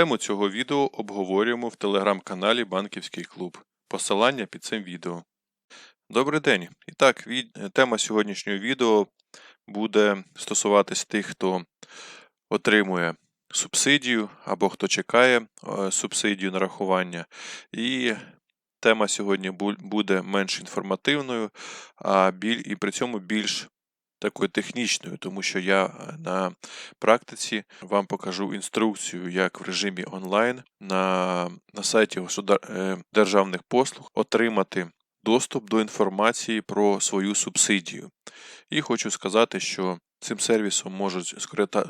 Тему цього відео обговорюємо в телеграм-каналі Банківський клуб. Посилання під цим відео. Добрий день. І так, від- тема сьогоднішнього відео буде стосуватись тих, хто отримує субсидію або хто чекає е, субсидію нарахування. І тема сьогодні буде менш інформативною, а біль, і при цьому більш такою технічною, тому що я е, на практиці вам покажу інструкцію, як в режимі онлайн на, на сайті е, державних послуг отримати доступ до інформації про свою субсидію. І хочу сказати, що цим сервісом можуть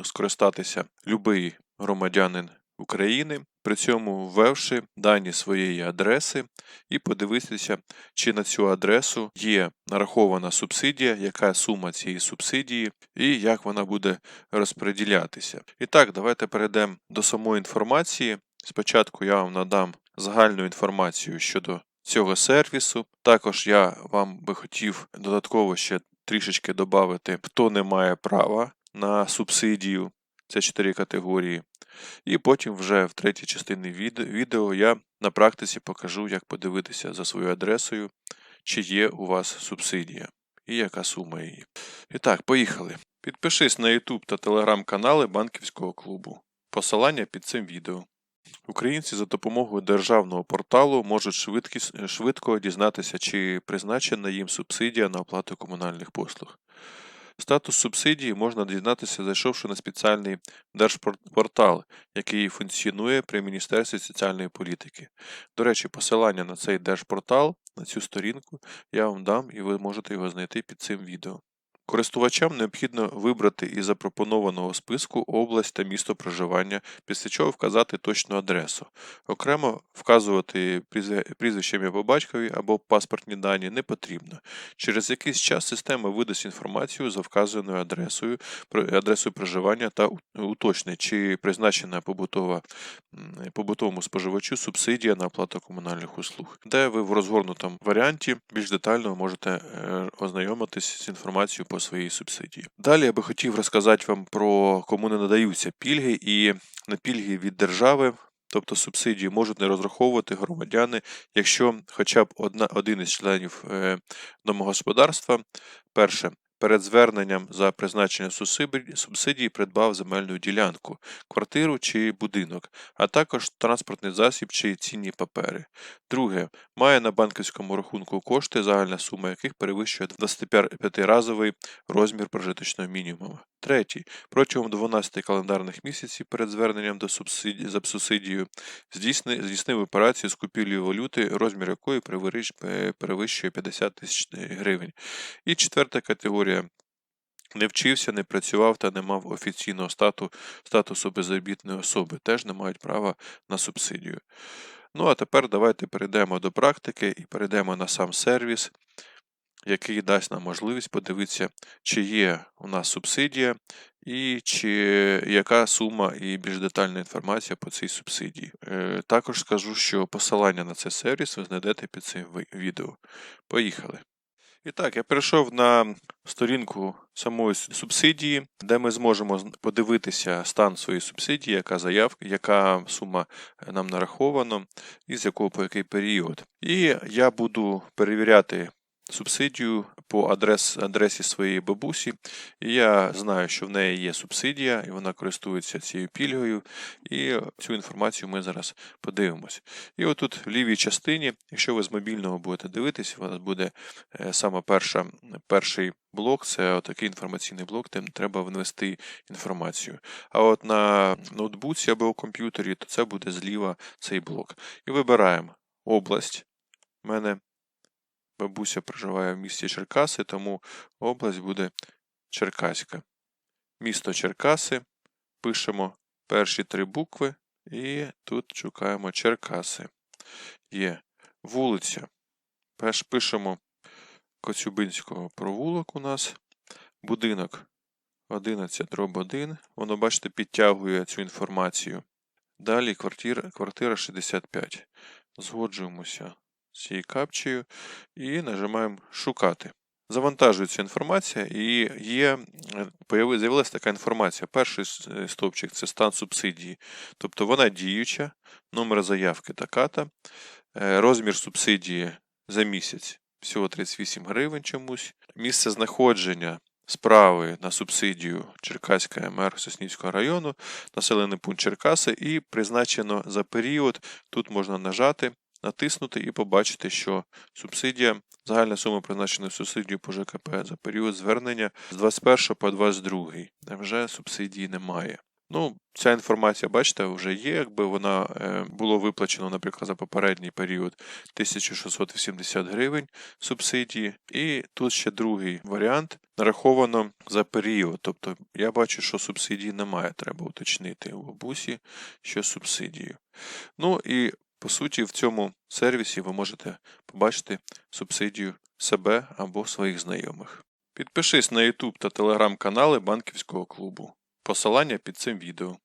скористатися будь-який громадянин України, при цьому ввевши дані своєї адреси і подивитися, чи на цю адресу є нарахована субсидія, яка сума цієї субсидії і як вона буде розподілятися. І так, давайте перейдемо до самої інформації. Спочатку я вам надам загальну інформацію щодо цього сервісу. Також я вам би хотів додатково ще трішечки додати, хто не має права на субсидію. Це чотири категорії. І потім вже в третій частині відео я на практиці покажу, як подивитися за своєю адресою, чи є у вас субсидія і яка сума її. І так, поїхали. Підпишись на YouTube та Telegram канали банківського клубу. Посилання під цим відео. Українці за допомогою державного порталу можуть швидко дізнатися, чи призначена їм субсидія на оплату комунальних послуг. Статус субсидії можна дізнатися, зайшовши на спеціальний держпортал, який функціонує при Міністерстві соціальної політики. До речі, посилання на цей держпортал, на цю сторінку, я вам дам і ви можете його знайти під цим відео. Користувачам необхідно вибрати із запропонованого списку область та місто проживання, після чого вказати точну адресу. Окремо вказувати прізвище ім'я по батькові або паспортні дані не потрібно. Через якийсь час система видасть інформацію за вказаною адресою, адресою проживання та уточнить, чи призначена побутова, побутовому споживачу субсидія на оплату комунальних услуг, де ви в розгорнутому варіанті більш детально можете е, ознайомитись з інформацією по своїй субсидії. Далі я би хотів розказати вам про кому не надаються пільги і на пільги від держави. Тобто субсидії можуть не розраховувати громадяни, якщо хоча б одна, один із членів е, домогосподарства, перше, перед зверненням за призначення субсидії придбав земельну ділянку, квартиру чи будинок, а також транспортний засіб чи цінні папери. Друге, має на банківському рахунку кошти, загальна сума яких перевищує 25-разовий розмір прожиточного мінімуму. Третій, протягом 12 календарних місяців перед зверненням до субсидії за субсидію здійсни, здійснив операцію з купівлею валюти, розмір якої е, перевищує 50 тисяч гривень. І четверта категорія. Не вчився, не працював та не мав офіційного стату, статусу безробітної особи, теж не мають права на субсидію. Ну а тепер давайте перейдемо до практики і перейдемо на сам сервіс, який дасть нам можливість подивитися, чи є у нас субсидія і чи яка сума і більш детальна інформація по цій субсидії. Е, Також скажу, що посилання на цей сервіс ви знайдете під цим відео. Поїхали. І так, я перейшов на сторінку самої субсидії, де ми зможемо подивитися стан своєї субсидії, яка заявка, яка сума е, нам нараховано, і з якого по який період. І я буду перевіряти субсидію по адрес, адресі своєї бабусі. І я знаю, що в неї є субсидія, і вона користується цією пільгою. І цю інформацію ми зараз подивимось. І отут в лівій частині, якщо ви з мобільного будете дивитись, у вас буде е, саме перша, перший блок, це такий інформаційний блок, де треба внести інформацію. А от на ноутбуці або у комп'ютері, то це буде зліва цей блок. І вибираємо область. У мене бабуся проживає в місті Черкаси, тому область буде Черкаська. Місто Черкаси. Пишемо перші три букви і тут шукаємо Черкаси. Є вулиця. Перш пишемо Коцюбинського провулок у нас. Будинок 11 дроб 1. Воно, бачите, підтягує цю інформацію. Далі квартира, квартира 65. Згоджуємося цією капчею і нажимаємо Шукати. Завантажується інформація і є, е, з'явилася така інформація. Перший е, стовпчик це стан субсидії, тобто вона діюча, номер заявки така-та, е, розмір субсидії за місяць всього 38 гривень чомусь, місце знаходження справи на субсидію Черкаська МР Соснівського району, населений пункт Черкаси і призначено за період. Тут можна нажати, натиснути і побачити, що субсидія, загальна сума призначеної субсидії по ЖКП за період звернення з 21 по 22. Вже субсидії немає. Ну, ця інформація, бачите, вже є, якби вона е, було виплачено, наприклад, за попередній період 1680 гривень субсидії. І тут ще другий варіант нараховано за період. Тобто я бачу, що субсидії немає, треба уточнити у бабусі, що з субсидією. Ну і по суті, в цьому сервісі ви можете побачити субсидію себе або своїх знайомих. Підпишись на YouTube та Telegram канали банківського клубу. Посилання під цим відео.